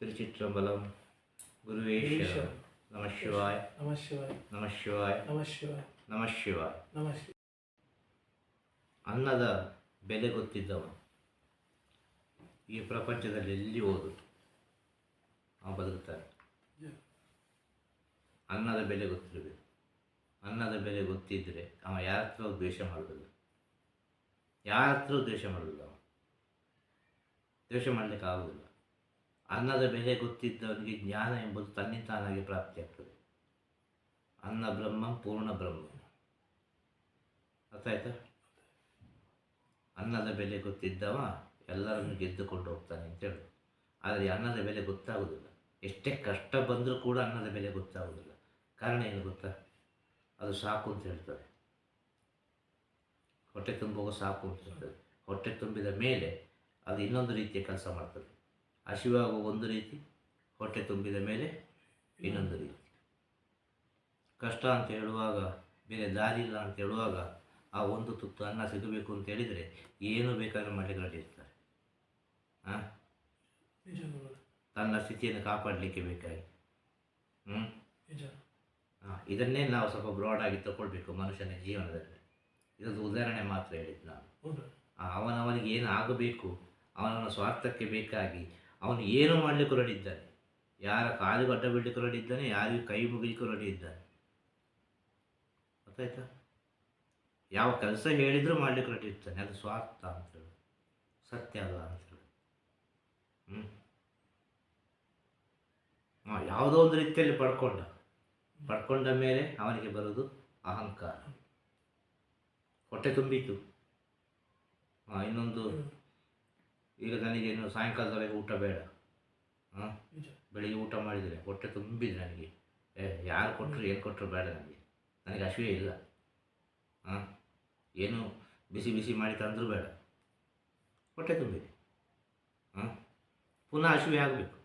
திருச்சிற்றம்பலம் குருவே சரணம். நம சிவாய ನಮ ಶಿವಾಯ ನಮ ಶಿವಾಯ ನಮ ಶಿವಾಯ ನಮ ಶಿವಾಯ ನಮ ಶಿವ ಅನ್ನದ ಬೆಲೆ ಗೊತ್ತಿದ್ದವ ಈ ಪ್ರಪಂಚದಲ್ಲಿ ಎಲ್ಲಿ ಹೋದು ಅವ ಬದುಕ್ತಾನೆ ಅನ್ನದ ಬೆಲೆ ಗೊತ್ತಿರಬೇಕು ಅನ್ನದ ಬೆಲೆ ಗೊತ್ತಿದ್ದರೆ ಅವ ಯಾರ ಹತ್ರ ದ್ವೇಷ ಮಾಡೋದಿಲ್ಲ ಯಾರ ಹತ್ರ ದ್ವೇಷ ಮಾಡೋದಿಲ್ಲ ಅವ ದ್ವೇಷ ಮಾಡಲಿಕ್ಕೆ ಆಗೋದಿಲ್ಲ ಅನ್ನದ ಬೆಲೆ ಗೊತ್ತಿದ್ದವನಿಗೆ ಜ್ಞಾನ ಎಂಬುದು ತನ್ನಿಂತಾನಾಗಿ ಪ್ರಾಪ್ತಿಯಾಗ್ತದೆ. ಅನ್ನ ಬ್ರಹ್ಮ ಪೂರ್ಣ ಬ್ರಹ್ಮ. ಅರ್ಥ ಆಯ್ತಾ? ಅನ್ನದ ಬೆಲೆ ಗೊತ್ತಿದ್ದವ ಎಲ್ಲರನ್ನು ಗೆದ್ದುಕೊಂಡು ಹೋಗ್ತಾನೆ ಅಂತ ಹೇಳಿ ಆದರೆ ಅನ್ನದ ಬೆಲೆ ಗೊತ್ತಾಗುವುದಿಲ್ಲ ಎಷ್ಟೇ ಕಷ್ಟ ಬಂದರೂ ಕೂಡ ಅನ್ನದ ಬೆಲೆ ಗೊತ್ತಾಗೋದಿಲ್ಲ. ಕಾರಣ ಏನು ಗೊತ್ತಾ? ಅದು ಸಾಕು ಅಂತ ಹೇಳ್ತಾರೆ ಹೊಟ್ಟೆ ತುಂಬುವಾಗ ಸಾಕು ಅಂತ ಹೇಳ್ತದೆ. ಹೊಟ್ಟೆ ತುಂಬಿದ ಮೇಲೆ ಅದು ಇನ್ನೊಂದು ರೀತಿಯ ಕೆಲಸ ಮಾಡ್ತದೆ. ಹಸಿವಾಗುವ ಒಂದು ರೀತಿ ಹೊಟ್ಟೆ ತುಂಬಿದ ಮೇಲೆ ಇನ್ನೊಂದು ರೀತಿ. ಕಷ್ಟ ಅಂತ ಹೇಳುವಾಗ ಬೇರೆ ದಾರಿ ಇಲ್ಲ ಅಂತ ಹೇಳುವಾಗ ಆ ಒಂದು ತುತ್ತು ಅನ್ನ ಸಿಗಬೇಕು ಅಂತ ಹೇಳಿದರೆ ಏನು ಬೇಕಾದರೂ ಇರ್ತಾರೆ. ಹಾಂ ತನ್ನ ಸ್ಥಿತಿಯನ್ನು ಕಾಪಾಡಲಿಕ್ಕೆ ಬೇಕಾಗಿ. ಹ್ಞೂ ಹಾಂ ಇದನ್ನೇ ನಾವು ಸ್ವಲ್ಪ ಬ್ರಾಡ್ ಆಗಿ ತಗೊಳ್ಬೇಕು ಮನುಷ್ಯನ ಜೀವನದಲ್ಲಿ. ಇದೊಂದು ಉದಾಹರಣೆ ಮಾತ್ರ ಹೇಳಿದ್ದು ನಾನು. ಅವನವನಿಗೆ ಏನು ಆಗಬೇಕು ಅವನವನ ಸ್ವಾರ್ಥಕ್ಕೆ ಬೇಕಾಗಿ ಅವನು ಏನು ಮಾಡಲಿಕ್ಕೆ ರೆಡಿ ಇದ್ದಾನೆ ಯಾರ ಕಾಲು ಅಡ್ಡ ಬಿಡ್ಲಿಕ್ಕೆ ರೆಡಿ ಇದ್ದಾನೆ ಯಾರಿಗೂ ಕೈ ಮುಗಿಲಿಕ್ಕೆ ರೆಡಿ ಇದ್ದಾನೆ ಗೊತ್ತಾಯ್ತಾ? ಯಾವ ಕೆಲಸ ಹೇಳಿದರೂ ಮಾಡಲಿಕ್ಕೆ ಹೊರಟಿರ್ತಾನೆ. ಅದು ಸ್ವಾರ್ಥ ಅಂತೇಳಿ ಸತ್ಯ ಅಲ್ಲ ಅಂತೇಳಿ ಹ್ಞೂ ಯಾವುದೋ ಒಂದು ರೀತಿಯಲ್ಲಿ ಪಡ್ಕೊಂಡ. ಪಡ್ಕೊಂಡ ಮೇಲೆ ಅವನಿಗೆ ಬರೋದು ಅಹಂಕಾರ. ಹೊಟ್ಟೆ ತುಂಬಿತು. ಇನ್ನೊಂದು ಈಗ ನನಗೆ ಇನ್ನು ಸಾಯಂಕಾಲದವರೆಗೆ ಊಟ ಬೇಡ. ಹಾಂ ಬೆಳಿಗ್ಗೆ ಊಟ ಮಾಡಿದರೆ ಹೊಟ್ಟೆ ತುಂಬಿದೆ ನನಗೆ. ಏ ಯಾರು ಕೊಟ್ಟರು ಏನು ಕೊಟ್ಟರು ಬೇಡ ನನಗೆ. ನನಗೆ ಹಸಿವೆ ಇಲ್ಲ. ಹಾಂ ಏನು ಬಿಸಿ ಬಿಸಿ ಮಾಡಿ ತಂದರೂ ಬೇಡ. ಹೊಟ್ಟೆ ತುಂಬಿದೆ. ಹಾಂ ಪುನಃ ಹಸಿವೆ ಆಗಬೇಕು.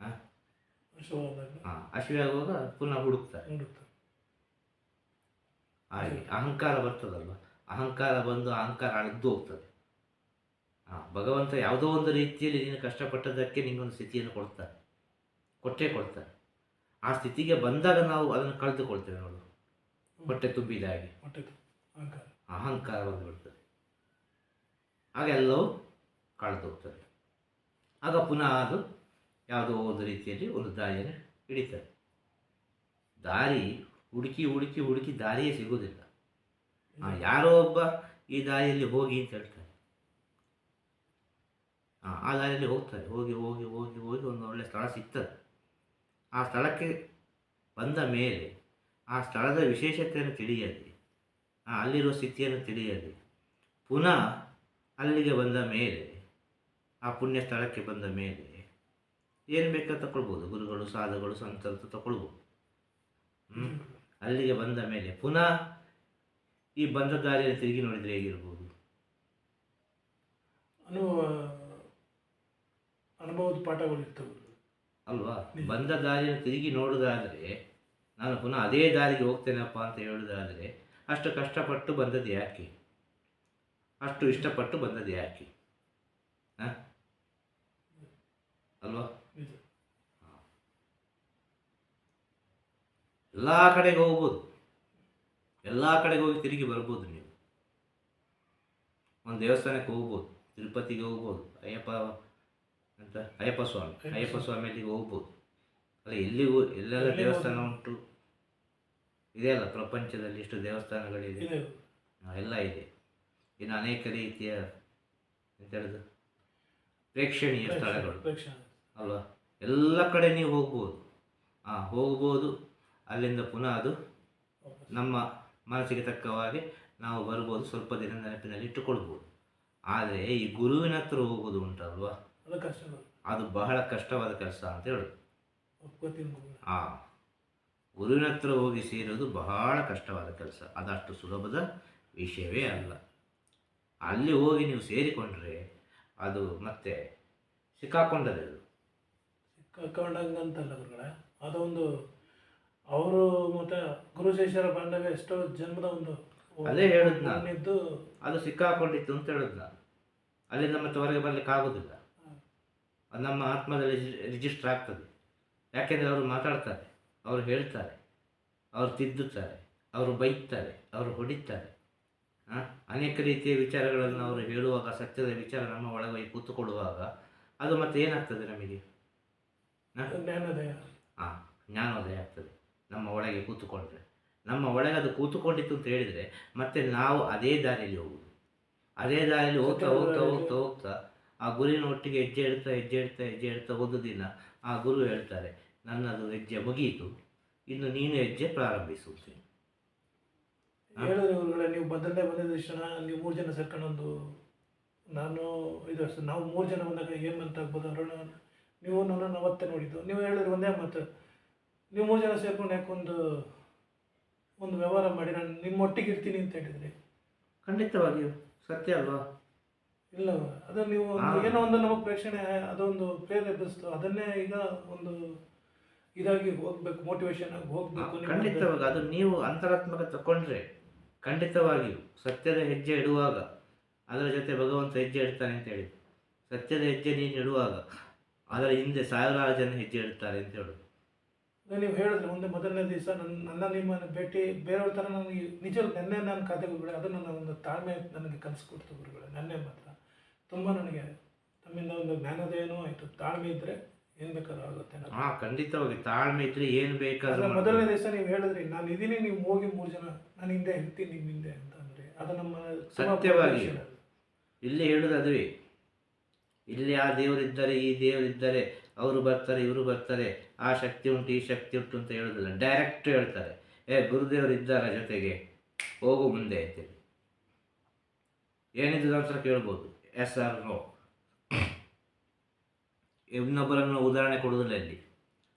ಹಾಂ? ಹಾಂ ಹಸಿವೆ ಆಗುವಾಗ ಪುನಃ ಹುಡುಕ್ತಾರೆ. ಹಾಗೆ ಅಹಂಕಾರ ಬರ್ತದಲ್ವ? ಅಹಂಕಾರ ಬಂದು ಅಹಂಕಾರ ಅಳಿದು ಹೋಗ್ತದೆ. ಹಾಂ ಭಗವಂತ ಯಾವುದೋ ಒಂದು ರೀತಿಯಲ್ಲಿ ನೀನು ಕಷ್ಟಪಟ್ಟದ್ದಕ್ಕೆ ನಿಂಗೊಂದು ಸ್ಥಿತಿಯನ್ನು ಕೊಡ್ತಾನೆ. ಕೊಟ್ಟೇ ಕೊಡ್ತಾನೆ. ಆ ಸ್ಥಿತಿಗೆ ಬಂದಾಗ ನಾವು ಅದನ್ನು ಕಳೆದುಕೊಳ್ತೇವೆ ನೋಡು. ಹೊಟ್ಟೆ ತುಂಬಿದ ಹಾಗೆ. ಅಹಂಕಾರ. ಬಂದುಬಿಡ್ತದೆ. ಆಗ ಎಲ್ಲವೂ ಕಳೆದು ಹೋಗ್ತದೆ ಆಗ ಪುನಃ ಅದು ಯಾವುದೋ ಒಂದು ರೀತಿಯಲ್ಲಿ ಒಂದು ದಾರಿಯನ್ನು ಹಿಡಿತದೆ. ದಾರಿ ಹುಡುಕಿ ಹುಡುಕಿ ಹುಡುಕಿ ದಾರಿಯೇ ಸಿಗೋದಿಲ್ಲ ಆ, ಯಾರೋ ಒಬ್ಬ ಈ ದಾರಿಯಲ್ಲಿ ಹೋಗಿ ಅಂತ ಹೇಳ್ತಾರೆ. ಆ, ದಾರಿಯಲ್ಲಿ ಹೋಗ್ತಾರೆ. ಹೋಗಿ ಹೋಗಿ ಹೋಗಿ ಹೋಗಿ ಒಂದು ಒಳ್ಳೆ ಸ್ಥಳ ಸಿಗ್ತದೆ. ಆ ಸ್ಥಳಕ್ಕೆ ಬಂದ ಮೇಲೆ ಆ ಸ್ಥಳದ ವಿಶೇಷತೆಯನ್ನು ತಿಳಿಯಲಿ ಅಲ್ಲಿರುವ ಸ್ಥಿತಿಯನ್ನು ತಿಳಿಯದೆ ಪುನಃ ಅಲ್ಲಿಗೆ ಬಂದ ಮೇಲೆ ಆ ಪುಣ್ಯ ಸ್ಥಳಕ್ಕೆ ಬಂದ ಮೇಲೆ ಏನು ಬೇಕೋ ತಗೊಳ್ಬೋದು ಗುರುಗಳು ಸಾಧುಗಳು ಸಂತರು ತಗೊಳ್ಬೋದು ಅಲ್ಲಿಗೆ ಬಂದ ಮೇಲೆ ಪುನಃ ಈ ಬಂದ ದಾರಿಯಲ್ಲಿ ತಿರುಗಿ ನೋಡಿದರೆ ಹೇಗಿರ್ಬೋದು? ಅನುಭವದ ಪಾಠಗಳಿತ್ತು ಅಲ್ವಾ? ಬಂದ ದಾರಿಯನ್ನು ತಿರುಗಿ ನೋಡೋದಾದರೆ ನಾನು ಪುನಃ ಅದೇ ದಾರಿಗೆ ಹೋಗ್ತೇನಪ್ಪ ಅಂತ ಹೇಳೋದಾದರೆ ಅಷ್ಟು ಕಷ್ಟಪಟ್ಟು ಬಂದದ್ದು ಯಾಕೆ? ಅಷ್ಟು ಇಷ್ಟಪಟ್ಟು ಬಂದದ್ದು ಯಾಕೆ? ಹಾಂ? ಅಲ್ವಾ? ಎಲ್ಲ ಕಡೆಗೆ ಹೋಗ್ಬೋದು. ಎಲ್ಲ ಕಡೆಗೆ ಹೋಗಿ ತಿರುಗಿ ಬರ್ಬೋದು ನೀವು. ಒಂದು ದೇವಸ್ಥಾನಕ್ಕೆ ಹೋಗ್ಬೋದು ತಿರುಪತಿಗೆ ಹೋಗ್ಬೋದು ಅಯ್ಯಪ್ಪ ಅಂತ ಅಯ್ಯಪ್ಪ ಸ್ವಾಮಿ. ಅಯ್ಯಪ್ಪ ಸ್ವಾಮಿಯಲ್ಲಿಗೆ ಹೋಗ್ಬೋದು. ಅಲ್ಲ ಎಲ್ಲಿಗೂ ಎಲ್ಲೆಲ್ಲ ದೇವಸ್ಥಾನ ಉಂಟು? ಇದೆ ಅಲ್ಲ ಪ್ರಪಂಚದಲ್ಲಿ ಎಷ್ಟು ದೇವಸ್ಥಾನಗಳಿದೆ. ಎಲ್ಲ ಇದೆ. ಇನ್ನು ಅನೇಕ ರೀತಿಯ ಎಂತ ಹೇಳೋದು? ಪ್ರೇಕ್ಷಣೀಯ ಸ್ಥಳಗಳು. ಅಲ್ವಾ? ಎಲ್ಲ ಕಡೆ ನೀವು ಹೋಗ್ಬೋದು. ಹಾಂ ಹೋಗ್ಬೋದು. ಅಲ್ಲಿಂದ ಪುನಃ ಅದು ನಮ್ಮ ಮನಸ್ಸಿಗೆ ತಕ್ಕವಾಗಿ ನಾವು ಬರ್ಬೋದು. ಸ್ವಲ್ಪ ದಿನ ನೆನಪಿನಲ್ಲಿ ಇಟ್ಟುಕೊಳ್ಬೋದು. ಆದರೆ ಈ ಗುರುವಿನ ಹತ್ರ ಹೋಗೋದು ಉಂಟಲ್ವಾ? ಅದು ಕಷ್ಟ ಅದು ಬಹಳ ಕಷ್ಟವಾದ ಕೆಲಸ ಅಂತ ಹೇಳು. ಆ ಗುರುವಿನ ಹತ್ರ ಹೋಗಿ ಸೇರೋದು ಬಹಳ ಕಷ್ಟವಾದ ಕೆಲಸ. ಅದಷ್ಟು ಸುಲಭದ ವಿಷಯವೇ ಅಲ್ಲ. ಅಲ್ಲಿ ಹೋಗಿ ನೀವು ಸೇರಿಕೊಂಡ್ರೆ ಅದು ಮತ್ತೆ ಸಿಕ್ಕಾಕೊಂಡರೆ ಅದು. ಸಿಕ್ಕಾಕೊಂಡಂಗಂತಲ್ಲ ಗುರುಗಳೇ ಅದೊಂದು ಅವರು ಮತ್ತೆ ಗುರು ಶಿಷ್ಯರ ಬಂದಾಗ ಎಷ್ಟೋ ಜನ್ಮದ ಒಂದು ಅದೇ ಹೇಳುದು ನಾನು. ಅದು ಸಿಕ್ಕಾಕೊಂಡಿತ್ತು ಅಂತ ಹೇಳಿದ್ನಲ್ಲ ನಾನು. ಅಲ್ಲಿಂದ ಮತ್ತೆ ಹೊರಗೆ ಬರ್ಲಿಕ್ಕೆ ಆಗೋದಿಲ್ಲ ಅದು ನಮ್ಮ ಆತ್ಮದಲ್ಲಿ ರಿಜಿಸ್ಟರ್ ಆಗ್ತದೆ. ಯಾಕೆಂದರೆ ಅವರು ಮಾತಾಡ್ತಾರೆ ಅವರು ಹೇಳ್ತಾರೆ ಅವರು ತಿದ್ದುತ್ತಾರೆ ಅವರು ಬೈತಾರೆ ಅವರು ಹೊಡಿತಾರೆ. ಅನೇಕ ರೀತಿಯ ವಿಚಾರಗಳನ್ನು ಅವರು ಹೇಳುವಾಗ ಸತ್ಯದ ವಿಚಾರ ನಮ್ಮ ಒಳಗೆ ಕೂತುಕೊಳ್ಳುವಾಗ ಅದು ಮತ್ತೆ ಏನಾಗ್ತದೆ ನಮಗೆ? ಜ್ಞಾನೋದಯ. ಆ ಜ್ಞಾನೋದಯ ಆಗ್ತದೆ ನಮ್ಮ ಒಳಗೆ ಕೂತುಕೊಂಡ್ರೆ. ನಮ್ಮ ಒಳಗೆ ಅದು ಕೂತುಕೊಂಡಿತ್ತು ಅಂತ ಹೇಳಿದರೆ ಮತ್ತೆ ನಾವು ಅದೇ ದಾರಿಯಲ್ಲಿ ಹೋಗುದು. ಅದೇ ದಾರಿಯಲ್ಲಿ ಹೋಗ್ತಾ ಹೋಗ್ತಾ ಹೋಗ್ತಾ ಹೋಗ್ತಾ ಆ ಗುರಿನ ಒಟ್ಟಿಗೆ ಹೆಜ್ಜೆ ಇಡ್ತಾ ಹೆಜ್ಜೆ ಇಡ್ತಾ ಹೆಜ್ಜೆ ಇಡ್ತಾ ಒಂದು ದಿನ ಆ ಗುರು ಹೇಳ್ತಾರೆ ನನ್ನದು ಹೆಜ್ಜೆ ಮುಗಿಯಿತು. ಇನ್ನು ನೀನು ಹೆಜ್ಜೆ ಪ್ರಾರಂಭಿಸು ನೀವು ಬದಲೇ ಬಂದಿದ್ದ ತಕ್ಷಣ ನೀವು ಮೂರು ಜನ ಸೇರ್ಕೊಂಡೊಂದು ನಾನು ಇದು ನಾವು ಮೂರು ಜನ ಬಂದಾಗ ಏನು ಅಂತ ಆಗ್ಬೋದು ಅರುಣ ನೀವು ನನ್ನ ಅವತ್ತೇ ನೋಡಿದ್ದು. ನೀವು ಹೇಳಿದ್ರೆ ಒಂದೇ ಮಾತು ನೀವು ಮೂರು ಜನ ಸೇರ್ಕೊಂಡು ಯಾಕೊಂದು ಒಂದು ವ್ಯವಹಾರ ಮಾಡಿ ನಾನು ನಿಮ್ಮ ಒಟ್ಟಿಗೆ ಇರ್ತೀನಿ ಅಂತ ಹೇಳಿದ್ರಿ? ಖಂಡಿತವಾಗಿಯೂ ಸತ್ಯ ಅಲ್ವಾ? ಇಲ್ಲ ಅದು ನೀವು ಒಂದು ಏನೋ ಒಂದು ನಮಗೆ ಪ್ರೇಕ್ಷಣೆ ಅದೊಂದು ಪ್ರೇರೇಪಿಸ್ತು ಅದನ್ನೇ ಈಗ ಒಂದು ಇದಾಗಿ ಹೋಗ್ಬೇಕು ಮೋಟಿವೇಶನ್ ಆಗಿ ಹೋಗ್ಬೇಕು ನಿಮ್ಮ ಖಂಡಿತವಾಗಿ. ಅದು ನೀವು ಅಂತರಾತ್ಮಕ ತಗೊಂಡ್ರೆ ಖಂಡಿತವಾಗಿಯೂ ಸತ್ಯದ ಹೆಜ್ಜೆ ಇಡುವಾಗ ಅದರ ಜೊತೆ ಭಗವಂತ ಹೆಜ್ಜೆ ಇಡ್ತಾನೆ ಅಂತ ಹೇಳಿ ಸತ್ಯದ ಹೆಜ್ಜೆ ನೀನು ಇಡುವಾಗ ಅದರ ಹಿಂದೆ ಸಾವಿರಾರು ಜನ ಹೆಜ್ಜೆ ಇಡ್ತಾರೆ ಅಂತ ಹೇಳೋದು. ನೀವು ಹೇಳಿದ್ರೆ ಮುಂದೆ ಮೊದಲನೇ ದಿವಸ ನನ್ನ ನನ್ನ ನಿಮ್ಮ ಭೇಟಿ ಬೇರೆಯವ್ರ ಥರ ನನಗೆ ನಿಜ ನೆನ್ನೆ ನಾನು ಖಾತೆಗೆ ಗುರುಗಳೇ ಅದು ನನ್ನ ಒಂದು ತಾಳ್ಮೆ ನನಗೆ ಕಲಿಸ್ಕೊಡ್ತು ಗುರುಗಳೇ ನೆನ್ನೆ ಮಾತ್ರ. ತುಂಬ ನನಗೆ ತಮ್ಮಿಂದ ಒಂದು ಜ್ಞಾನೋದಯನೂ ಆಯಿತು. ತಾಳ್ಮೆ ಇದ್ದರೆ ಏನು ಬೇಕಾದ್ರೂ ಆಗುತ್ತೆ ಹಾಂ ಹಾ ಖಂಡಿತವಾಗಿ ತಾಳ್ಮೆ ಇದ್ರೆ ಏನು ಬೇಕಾದ್ರೂ ಮೊದಲನೇ ದಿವಸ ನೀವು ಹೇಳಿದ್ರಿ ನಾನು ಇದ್ದೀನಿ ನೀವು ಹೋಗಿ ಮೂರು ಜನ ನಾನು ಹಿಂದೆ ಇರ್ತೀನಿ ನಿಮ್ಮ ಹಿಂದೆ ಅಂತ ಅಂದರೆ ಅದು ನಮ್ಮ ತುಂಬ ಸತ್ಯವಾಗಿ. ಇಲ್ಲಿ ಹೇಳೋದು ಅದುವೇ ಇಲ್ಲಿ ಆ ದೇವರಿದ್ದಾರೆ ಈ ದೇವರಿದ್ದಾರೆ ಅವರು ಬರ್ತಾರೆ ಇವರು ಬರ್ತಾರೆ ಆ ಶಕ್ತಿ ಉಂಟು ಈ ಶಕ್ತಿ ಉಂಟು ಅಂತ ಹೇಳೋದಿಲ್ಲ. ಡೈರೆಕ್ಟ್ ಹೇಳ್ತಾರೆ. ಏ ಗುರುದೇವರು ಇದ್ದಾರೆ ಜೊತೆಗೆ ಹೋಗು ಮುಂದೆ ಅಂತೇಳಿ ಏನಿದ್ರು ನಮ್ಮ ಕೇಳ್ಬೋದು. Yes or no. ಇನ್ನೊಬ್ಬರನ್ನು ಉದಾಹರಣೆ ಕೊಡುವುದಿಲ್ಲ ಇಲ್ಲಿ.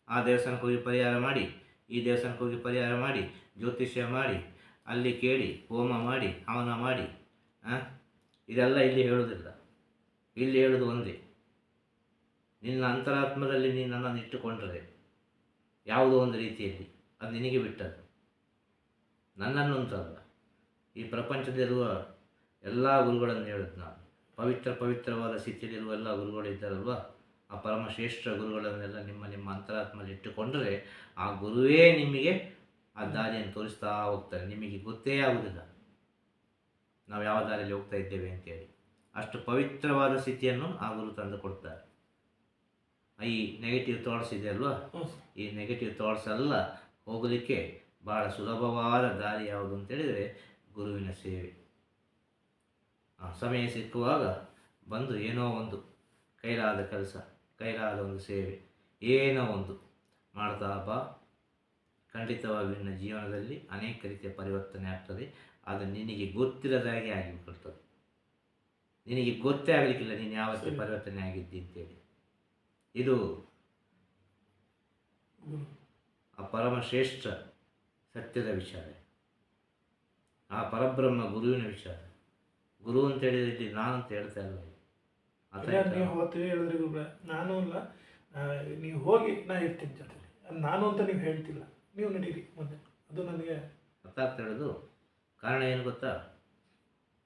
ಆ ದೇವಸ್ಥಾನಕ್ಕೆ ಹೋಗಿ ಪರಿಹಾರ ಮಾಡಿ, ಈ ದೇವಸ್ಥಾನಕ್ಕೆ ಹೋಗಿ ಪರಿಹಾರ ಮಾಡಿ, ಜ್ಯೋತಿಷ್ಯ ಮಾಡಿ, ಅಲ್ಲಿ ಕೇಳಿ, ಹೋಮ ಮಾಡಿ, ಹವನ ಮಾಡಿ? ಇದೆಲ್ಲ ಇಲ್ಲಿ ಹೇಳುವುದಿಲ್ಲ. ಇಲ್ಲಿ ಹೇಳೋದು ಒಂದೇ. ನಿನ್ನ ಅಂತರಾತ್ಮದಲ್ಲಿ ನೀನು ನನ್ನನ್ನು ಇಟ್ಟುಕೊಂಡರೆ ಯಾವುದೋ ಒಂದು ರೀತಿಯಲ್ಲಿ ಅದು ನಿನಗೆ ಬಿಟ್ಟದ್ದು. ನನ್ನನ್ನು ಅಂತಲ್ಲ. ಈ ಪ್ರಪಂಚದಲ್ಲಿರುವ ಎಲ್ಲ ಗುರುಗಳನ್ನು ಹೇಳುದು ನಾನು. ಪವಿತ್ರ ಪವಿತ್ರವಾದ ಸ್ಥಿತಿಯಲ್ಲಿರುವ ಎಲ್ಲ ಗುರುಗಳು ಇದ್ದಾರಲ್ವ? ಆ ಪರಮಶ್ರೇಷ್ಠ ಗುರುಗಳನ್ನೆಲ್ಲ ನಿಮ್ಮ ನಿಮ್ಮ ಅಂತರಾತ್ಮಲ್ಲಿ ಇಟ್ಟುಕೊಂಡರೆ ಆ ಗುರುವೇ ನಿಮಗೆ ಆ ದಾರಿಯನ್ನು ತೋರಿಸ್ತಾ ಹೋಗ್ತಾರೆ. ನಿಮಗೆ ಗೊತ್ತೇ ಆಗುವುದಿಲ್ಲ. ನಾವು ಯಾವ ದಾರಿಯಲ್ಲಿ ಹೋಗ್ತಾ ಇದ್ದೇವೆ ಅಂತೇಳಿ ಅಷ್ಟು ಪವಿತ್ರವಾದ ಸ್ಥಿತಿಯನ್ನು ಆ ಗುರು ತಂದು ಕೊಡ್ತಾರೆ. ಈ ನೆಗೆಟಿವ್ ಥಾಟ್ಸ್ ಇದೆ ಅಲ್ವಾ? ಈ ನೆಗೆಟಿವ್ ಥಾಟ್ಸ್ ಎಲ್ಲ ಹೋಗಲಿಕ್ಕೆ ಭಾಳ ಸುಲಭವಾದ ದಾರಿ ಯಾವುದು ಅಂತೇಳಿದರೆ ಗುರುವಿನ ಸೇವೆ. ಸಮಯ ಸಿಕ್ಕುವಾಗ ಬಂದು ಏನೋ ಒಂದು ಕೈಲಾದ ಕೆಲಸ ಕೈಲಾದ ಒಂದು ಸೇವೆ ಏನೋ ಒಂದು ಮಾಡ್ತಾ ಬಾ. ಖಂಡಿತವಾಗಿ ನಿನ್ನ ಜೀವನದಲ್ಲಿ ಅನೇಕ ರೀತಿಯ ಪರಿವರ್ತನೆ ಆಗ್ತದೆ. ಅದು ನಿನಗೆ ಗೊತ್ತಿಲ್ಲದಾಗೆ ಆಗಿಬಿಡ್ತದೆ ನಿನಗೆ ಗೊತ್ತೇ ಆಗಲಿಕ್ಕಿಲ್ಲ ನೀನು ಯಾವತ್ತೇ. ಪರಿವರ್ತನೆ ಆಗಿದ್ದಿ ಅಂತೇಳಿ. ಇದು. ಆ ಪರಮಶ್ರೇಷ್ಠ ಸತ್ಯದ ವಿಚಾರ. ಆ ಪರಬ್ರಹ್ಮ ಗುರುವಿನ ವಿಚಾರ. ಗುರು ಅಂತ ಹೇಳಿದ್ರೆ ಇಲ್ಲಿ ನಾನು ಅಂತ ಹೇಳ್ತಾ ಇಲ್ಲ ನೀವು ಅವತ್ತು ಹೇಳಿದ್ರಿ ಗುರು ನಾನು ಅಲ್ಲ ನೀವು ಹೋಗಿ ನಾ ಇರ್ತೀನಿ ಜೊತೆಲಿ. ನಾನು ಅಂತ ನೀವು ಹೇಳ್ತಿಲ್ಲ. ನೀವು ನಡೀರಿ ಮುಂದೆ. ಅದು ನನಗೆ ಅರ್ಥ ಆಗ್ತಾ ಹೇಳೋದು ಕಾರಣ ಏನು ಗೊತ್ತಾ?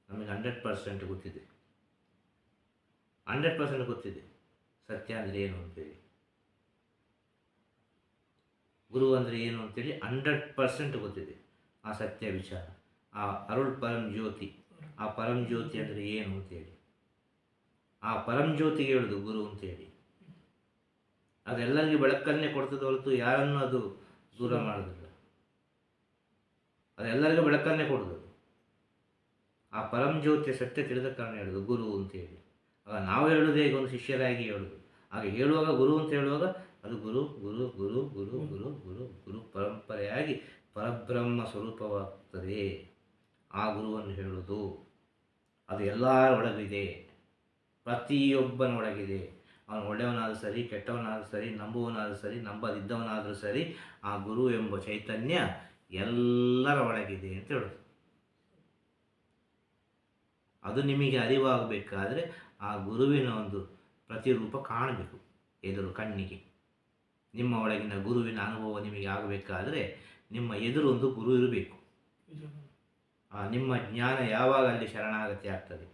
ನಮಗೆ ಹಂಡ್ರೆಡ್ ಪರ್ಸೆಂಟ್ ಗೊತ್ತಿದೆ. ಹಂಡ್ರೆಡ್ ಪರ್ಸೆಂಟ್ ಗೊತ್ತಿದೆ. ಸತ್ಯ ಅಂದರೆ ಏನು ಅಂತೇಳಿ. ಗುರು ಅಂದರೆ ಏನು ಅಂತೇಳಿ ಹಂಡ್ರೆಡ್ ಪರ್ಸೆಂಟ್ ಗೊತ್ತಿದೆ. ಆ ಸತ್ಯ ವಿಚಾರ. ಆ ಅರುಳ್ ಪರಂ ಜ್ಯೋತಿ. ಆ ಪರಂಜ್ಯೋತಿ ಅಂದರೆ ಏನು ಅಂತೇಳಿ ಆ ಪರಂಜ್ಯೋತಿಗೆ ಹೇಳುದು ಗುರು ಅಂತೇಳಿ ಅದೆಲ್ಲರಿಗೂ ಬೆಳಕನ್ನೇ ಕೊಡ್ತದೆ ಹೊರತು ಯಾರನ್ನು ಅದು ದೂರ ಮಾಡೋದಿಲ್ಲ. ಅದೆಲ್ಲರಿಗೂ ಬೆಳಕನ್ನೇ ಕೊಡುವುದು ಆ ಪರಂಜ್ಯೋತಿಯ ಸತ್ಯ ತಿಳಿದ ಕಾರಣ ಹೇಳೋದು ಗುರು ಅಂತೇಳಿ ಆಗ ನಾವು ಹೇಳೋದು ಈಗ ಒಂದು ಶಿಷ್ಯರಾಗಿ ಹೇಳೋದು. ಆಗ ಹೇಳುವಾಗ ಗುರು ಅಂತ ಹೇಳುವಾಗ ಅದು ಗುರು ಗುರು ಗುರು ಗುರು ಗುರು ಗುರು ಗುರು ಪರಂಪರೆಯಾಗಿ ಪರಬ್ರಹ್ಮ ಸ್ವರೂಪವಾಗ್ತದೆ. ಆ ಗುರುವನ್ನು ಹೇಳುವುದು, ಅದು ಎಲ್ಲರ ಒಳಗಿದೆ, ಪ್ರತಿಯೊಬ್ಬನೊಳಗಿದೆ. ಅವನು ಒಳ್ಳೆಯವನಾದರೂ ಸರಿ, ಕೆಟ್ಟವನಾದರೂ ಸರಿ ನಂಬುವನಾದರೂ ಸರಿ, ನಂಬದಿದ್ದವನಾದರೂ ಸರಿ, ಆ ಗುರು ಎಂಬ ಚೈತನ್ಯ ಎಲ್ಲರ ಒಳಗಿದೆ ಅಂತ ಹೇಳೋದು. ಅದು ನಿಮಗೆ ಅರಿವಾಗಬೇಕಾದ್ರೆ ಆ ಗುರುವಿನ ಒಂದು ಪ್ರತಿರೂಪ ಕಾಣಬೇಕು ಎದುರು, ಕಣ್ಣಿಗೆ. ನಿಮ್ಮ ಒಳಗಿನ ಗುರುವಿನ ಅನುಭವ ನಿಮಗೆ ಆಗಬೇಕಾದ್ರೆ ನಿಮ್ಮ ಎದುರು ಒಂದು ಗುರು ಇರಬೇಕು. ನಿಮ್ಮ ಜ್ಞಾನ ಯಾವಾಗ ಅಲ್ಲಿ ಶರಣಾಗತಿ ಆಗ್ತದೆ?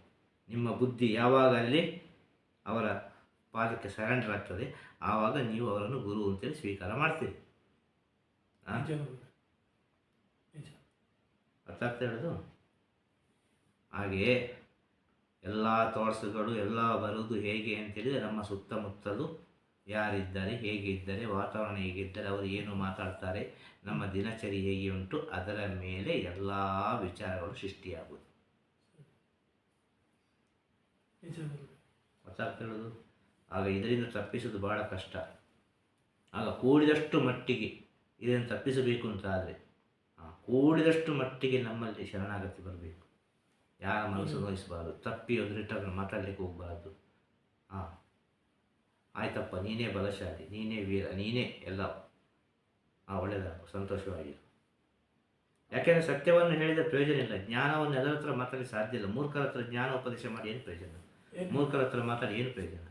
ನಿಮ್ಮ ಬುದ್ಧಿ ಯಾವಾಗ ಅಲ್ಲಿ ಅವರ ಪಾದಕ್ಕೆ ಸರೆಂಡರ್ ಆಗ್ತದೆ? ಆವಾಗ ನೀವು ಅವರನ್ನು ಗುರು ಅಂತೇಳಿ ಸ್ವೀಕಾರ ಮಾಡ್ತೀರಿ. ಅರ್ಥ ಆಗ್ತಾ ಹೇಳೋದು? ಹಾಗೆಯೇ ಎಲ್ಲ ತೋರ್ಸುಗಳು ಎಲ್ಲ ಬರುವುದು ಹೇಗೆ ಅಂತೇಳಿದರೆ ನಮ್ಮ ಸುತ್ತಮುತ್ತಲು ಯಾರಿದ್ದಾರೆ ಹೇಗಿದ್ದಾರೆ ವಾತಾವರಣ ಹೇಗಿದ್ದಾರೆ ಅವರು ಏನು ಮಾತಾಡ್ತಾರೆ, ನಮ್ಮ ದಿನಚರಿ ಹೇಗೆ ಉಂಟು, ಅದರ ಮೇಲೆ ಎಲ್ಲ ವಿಚಾರಗಳು ಸೃಷ್ಟಿಯಾಗುವುದು. ಗೊತ್ತಾಗ್ತಿರೋದು ಆಗ ಇದರಿಂದ ತಪ್ಪಿಸೋದು ಬಹಳ ಕಷ್ಟ. ಆಗ ಕೂಡಿದಷ್ಟು ಮಟ್ಟಿಗೆ ಇದನ್ನು ತಪ್ಪಿಸಬೇಕು ಅಂತ ಆದರೆ ಕೂಡಿದಷ್ಟು ಮಟ್ಟಿಗೆ ನಮ್ಮಲ್ಲಿ ಶರಣಾಗತಿ ಬರಬೇಕು. ಯಾರ ಮನಸ್ಸು ನೋಯಿಸಬಾರ್ದು, ತಪ್ಪಿ ಒಂದು ರಿಟರ್ನ್ ಮಾತಾಡಲಿಕ್ಕೆ ಹೋಗಬಾರ್ದು. ಹಾಂ ಆಯ್ತಪ್ಪ ನೀನೇ ಬಲಶಾಲಿ ನೀನೇ ವೀರ ನೀನೇ ಎಲ್ಲ. ಆ ಒಳ್ಳೆಯದಾಗು ಸಂತೋಷವಾಗಿರು. ಯಾಕೆಂದರೆ ಸತ್ಯವನ್ನು ಹೇಳಿದ ಪ್ರಯೋಜನ ಇಲ್ಲ. ಜ್ಞಾನವನ್ನು ಎಲ್ಲರ ಹತ್ರ ಮಾತಾಡಿ ಸಾಧ್ಯ ಇಲ್ಲ. ಮೂರ್ಖರ ಹತ್ರ ಜ್ಞಾನ ಉಪದೇಶ ಮಾಡಿ ಏನು ಪ್ರಯೋಜನ? ಮೂರ್ಖರ ಹತ್ರ ಮಾತಾಡಿ ಏನು ಪ್ರಯೋಜನ?